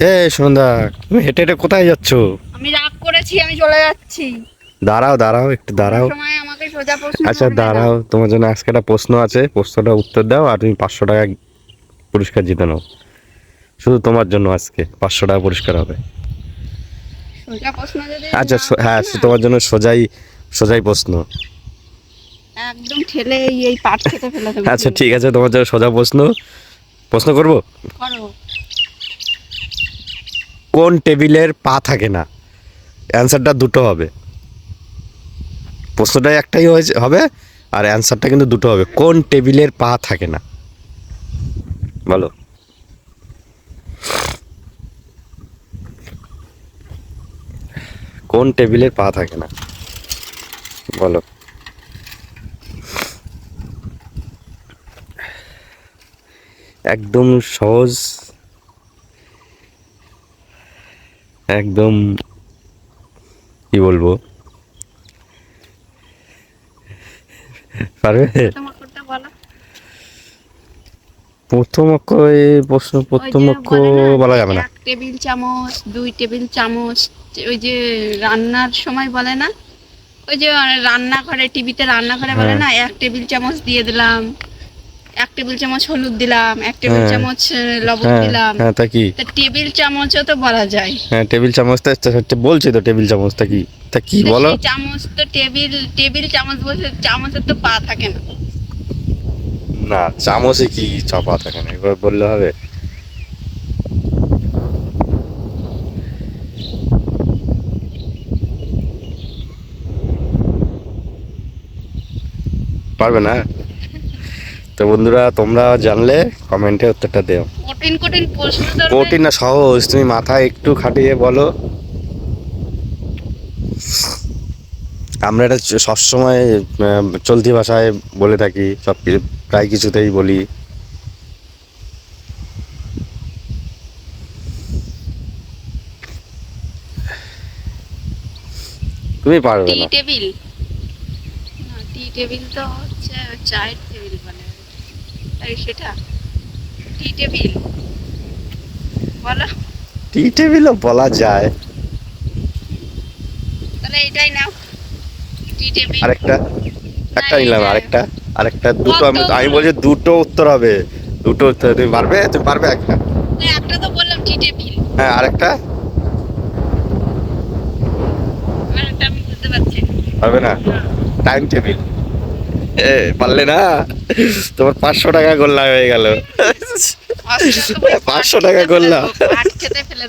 এ সন্ধ্যা তুমি হেঁটে হেঁটে কোথায় যাচ্ছ? আমি রাগ করেছি আমি চলে যাচ্ছি। দাঁড়াও দাঁড়াও একটু দাঁড়াও। আচ্ছা দাঁড়াও তোমার জন্য আজকে একটা প্রশ্ন আছে। প্রশ্নটা উত্তর দাও আর তুমি পাঁচশো টাকা পুরস্কার জিতে নাও। শুধু তোমার জন্য আজকে পাঁচশো টাকা পুরস্কার হবে। আচ্ছা হ্যাঁ তোমার জন্য সোজাই সোজাই প্রশ্ন। একদম ঠেলে এই- এই পাট খেতে ফেলে আচ্ছা ঠিক আছে তোমার জন্য সোজা প্রশ্ন। প্রশ্ন করব? করো। কোন টেবিলের পা থাকে না? অ্যান্সারটা দুটো হবে। প্রশ্নটা একটাই হয়েছে, হবে, আর অ্যান্সারটা কিন্তু দুটো হবে। কোন টেবিলের পা থাকে না? বলো। কোন টেবিলের পা থাকে না? বলো। একদম সহজ একদম কি বলব? পারবে? প্রথম অক্ষর প্রশ্ন প্রথম অক্ষর বলা যাবে না। এক টেবিল চামচ দুই টেবিল চামচ ওই যে রান্নার সময় বলে না? ওই যে রান্নাঘরে টিভিতে রান্নাঘরে বলে হ্যাঁ। না এক টেবিল চামচ দিয়ে দিলাম। এক টেবিল চামচ হলুদ দিলাম এক টেবিল হ্যাঁ। চামচ লবণ হ্যাঁ দিলাম। হ্যাঁ তা কি? টেবিল চামচও তো বলা যায়। হ্যাঁ টেবিল চামচটা তা- বলছি তো টেবিল চামচটা কি? তা কি বলো? চামচ তো টেবিল টেবিল চামচ বলতে চামচের তো পা থাকে না। না চামচে কি চাপা থাকে না? এবার বললে হবে। পারবে না? তো বন্ধুরা তোমরা জানলে কমেন্টে উত্তরটা দেও। কঠিন কঠিন প্রশ্ন কঠিন না সহজ। তুমি মাথায় একটু খাটিয়ে বলো। আমরা এটা সবসময় চলতি ভাষায় বলে থাকি সব কিছু প্রায় কিছুতেই বলি। তুমি পারবে টি না। টেবিল না টি টেবিল তো হচ্ছে চায়ের টেবিল মানে সেটা? Tea table. বলো। টি টেবিলও বলা যায়। তাহলে এটাই নাও। টি টেবিল। আরেকটা একটা নিলাম আরেকটা আরেকটা দুটো আমি আমি বলছি দুটো উত্তর হবে। দুটো উত্তর তুমি পারবে? তুমি পারবে একটা? একটা তো বললাম টি টেবিল। হ্যাঁ আরেকটা? আরেকটা আমি বুঝতে পারছি না। পারবে না? Time table. পারলে না? তোমার পাঁচশো টাকা গোল্লা হয়ে গেল। পাঁচশো টাকা ফেলে